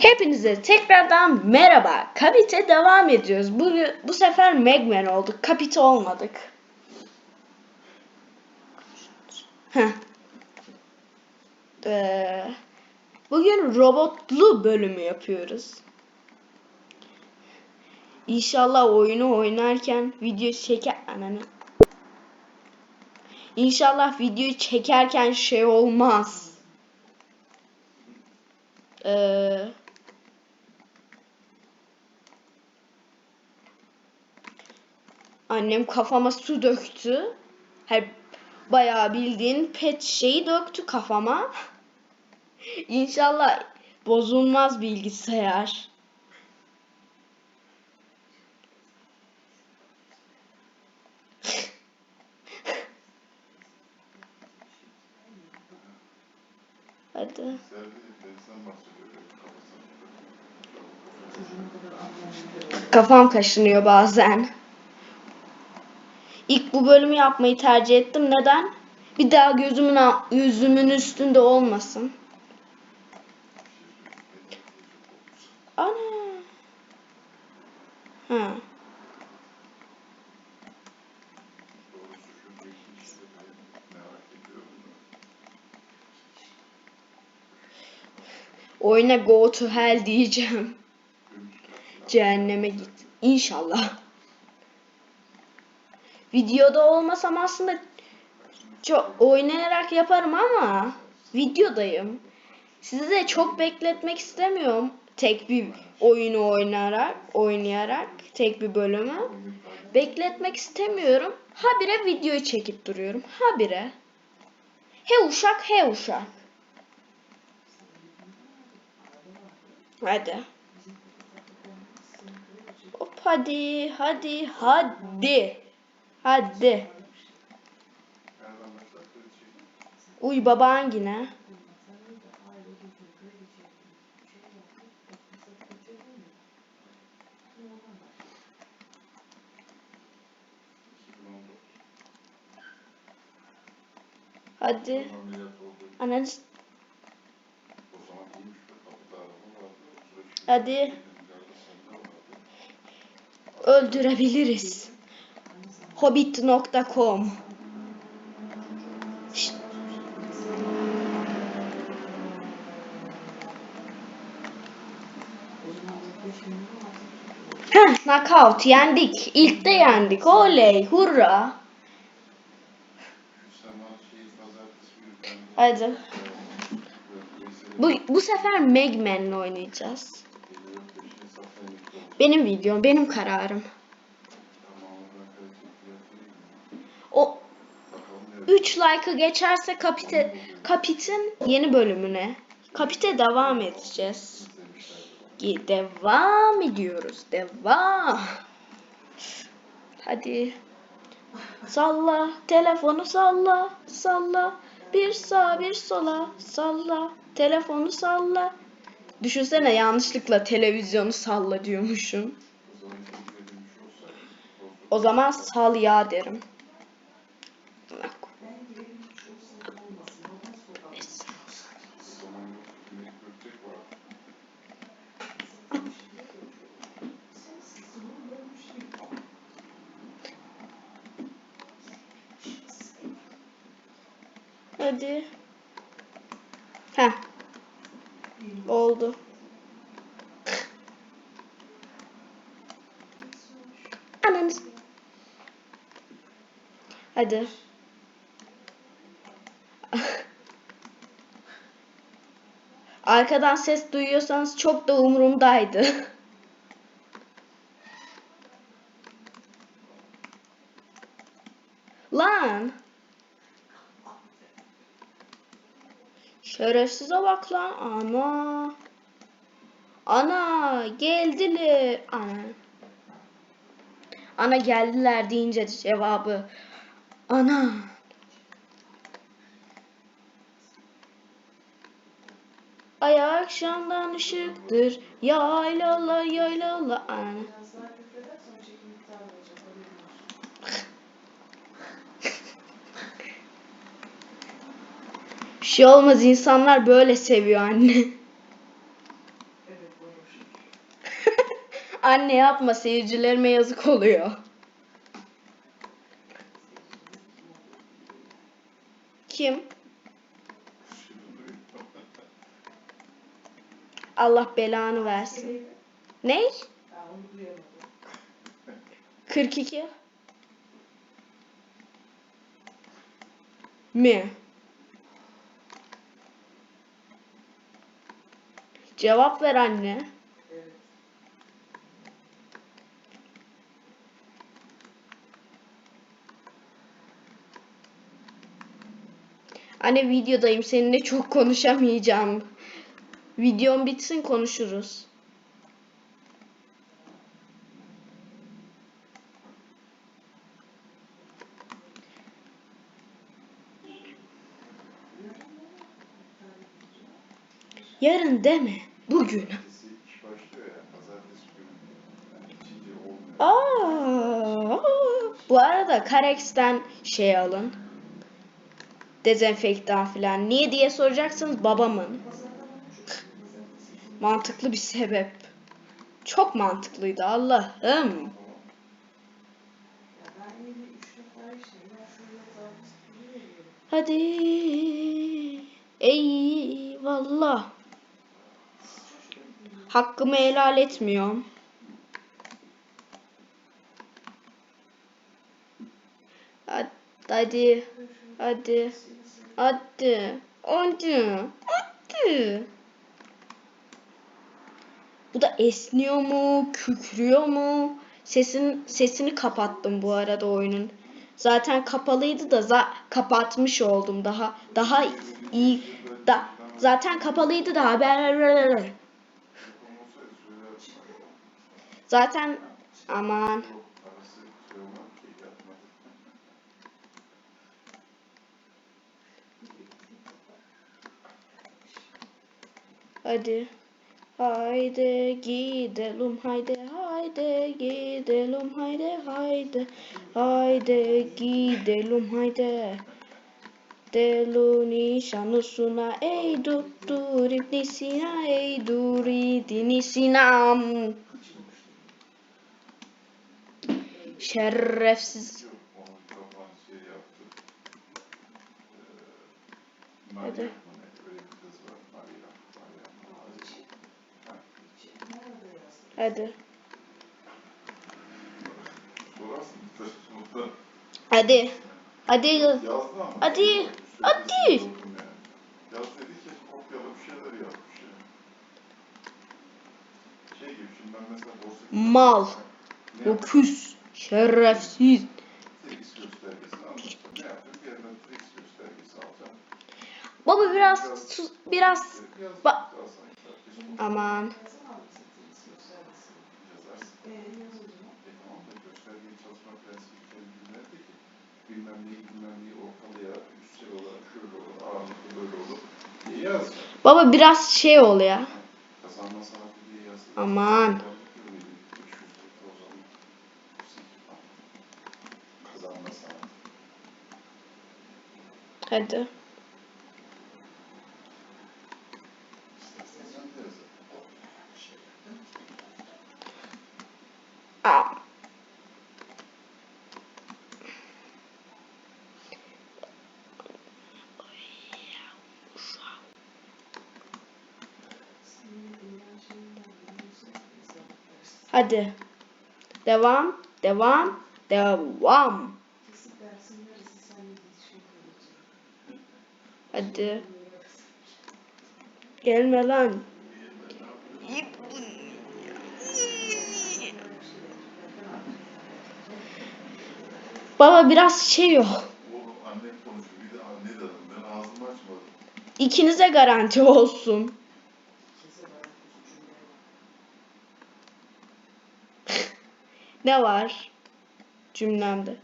Hepinize tekrardan merhaba. Kapite devam ediyoruz. Bu, bu sefer Megman olduk. Kapite olmadık. Ee, bugün robotlu bölümü yapıyoruz. İnşallah oyunu oynarken video çeker... Ananı. İnşallah videoyu çekerken şey olmaz. Ee, annem kafama su döktü. Her bayağı bildiğin pet şeyi döktü kafama. İnşallah bozulmaz bilgisayar. Hadi. Kafam kaşınıyor bazen. İlk bu bölümü yapmayı tercih ettim. Neden? Bir daha gözümün yüzümün üstünde olmasın. Ana. Ha. Oyuna go to hell diyeceğim. Cehenneme git. İnşallah. Videoda olmasam aslında çok oynayarak yaparım ama videodayım. Sizi de çok bekletmek istemiyorum. Tek bir oyunu oynayarak, oynayarak tek bir bölümü. Bekletmek istemiyorum. Habire videoyu çekip duruyorum. Habire. He uşak, he uşak. Hadi. Hop hadi, hadi, hadi. Hadi. Uy baban yine. Hadi. Ananı Hadi. Öldürebiliriz. Hobbit.com. Heh, knockout yendik. İlk de yendik. Oley, hurra. Hadi. Bu, bu sefer Megman'le oynayacağız. Benim videom, benim kararım. O 3 like'ı geçerse Kapite, Kapit'in yeni bölümüne. Kapite devam edeceğiz. Devam ediyoruz. Devam. Hadi. Salla. Telefonu salla. Salla. Bir sağa bir sola. Salla. Telefonu salla. Düşünsene yanlışlıkla televizyonu salla diyormuşum. O zaman sal ya derim. Hadi. Heh. Oldu. Ananı. s- Hadi. Arkadan ses duyuyorsanız çok da umurumdaydı. Lan. Şerefsize bak lan. Ana. Ana geldiler. Ana. Ana geldiler deyince cevabı. Ana. Ay akşamdan ışıktır. Yaylala yaylala. Ana. Biraz daha küfredersen o çekim iptal olacak. Haberin olsun. Bir şey olmaz insanlar böyle seviyor anne. Anne yapma seyircilerime yazık oluyor. Kim? Allah belanı versin. Ne? Ben onu duyamadım. 42 mi? Cevap ver anne. Anne videodayım seninle çok konuşamayacağım. Videom bitsin konuşuruz. Yarın deme. Bugün. Aa, bu arada Karex'ten şey alın. Dezenfektan falan. Niye diye soracaksınız babamın. Mantıklı bir sebep. Çok mantıklıydı Allah'ım. Ya ben yeni üç defa işledim. Ben şuraya zaten sıfırı veriyorum. Hadi. Eyvallah. Hakkımı helal etmiyorum. Hadi. Hadi. Hadi. Hadi. Hadi. Bu da esniyor mu? Kükrüyor mu? Sesin sesini kapattım bu arada oyunun. Zaten kapalıydı da za kapatmış oldum daha daha iyi da zaten kapalıydı da haber zaten aman. Hadi. Haydi gidelim haydi haydi gidelim haydi haydi haydi gidelim haydi. Delu nişanlısına ey tuttur ibn Sina ey dur idini Sinam Şerefsiz Yok onu kapan şey yaptı. Ee, Hadi. Maria mı ne? Öyle bir kız var. Maria. Maria. Maria. Ha, Yazdım? hadi hadi hadi. Hadi, hadi. yani. Yaz. Mal. Öküz şerefsiz. Baba biraz sus- biraz Ba- aman baba biraz şey ol ya Kazanma. Aman. Kazanma sanatı. Hadi. Aa. Hadi devam devam devam hadi gelme lan baba biraz şey ol Oğlum annem konuşuyor. Bir de anne dedim. Ben ağzımı açmadım. ikinize garanti olsun ne var cümlemde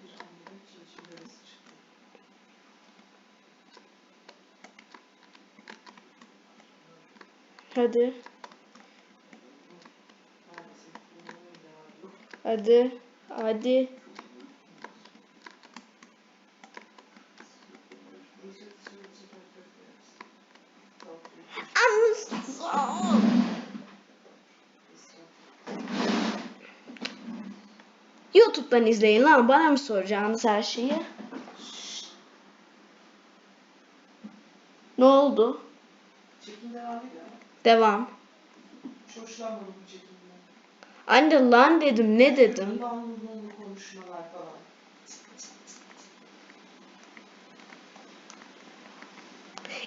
Hadi. Hadi. Hadi. YouTube'dan izleyin lan. Bana mı soracağınız her şeyi? Ne oldu? Devam. Hiç hoşlanmadım bu çekimden. Anne lan dedim. Ne dedim? Konuşmalar falan.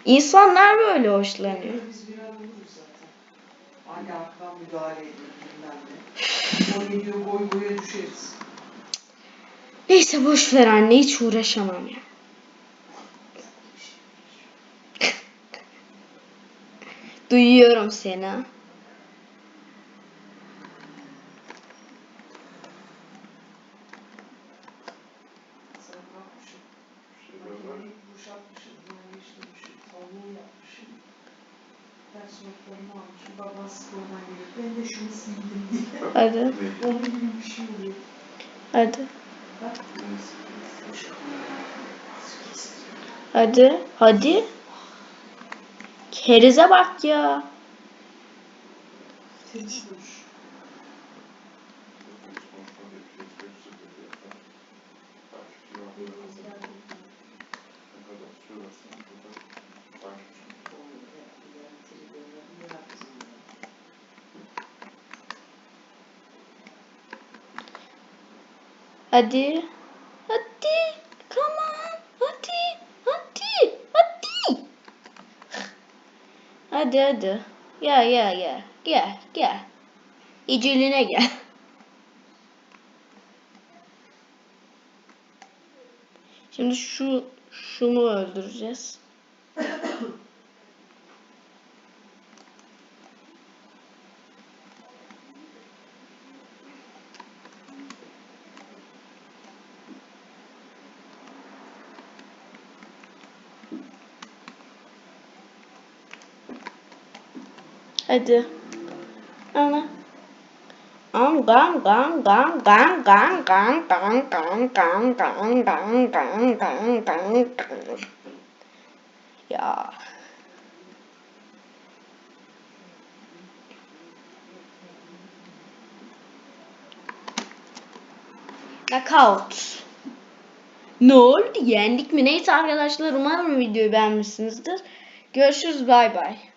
İnsanlar böyle hoşlanıyor. Biz zaten. Anne arkadan müdahale ediyor bilmem ne. O ne diyor boy boya düşeriz. Neyse boş ver anne. Hiç uğraşamam ya. Duyuyorum seni. Hadi. Hadi. Hadi. Hadi. Hadi. Kerize bak ya. Temiz konuş. Ne kadar söylersen o kadar tartışılır. Hadi. Hadi. Come on. Hadi. Hadi. Hadi. Hadi hadi. Gel gel gel. Gel gel. İciline gel. Şimdi şu şunu öldüreceğiz. Hadi. Ana. Am gang gang gang gang gang gang gang gang gang gang gang gang gang gang gang. Ya. Knockout. Ne oldu? Yendik mi? Neyse arkadaşlar umarım videoyu beğenmişsinizdir. Görüşürüz bay bay.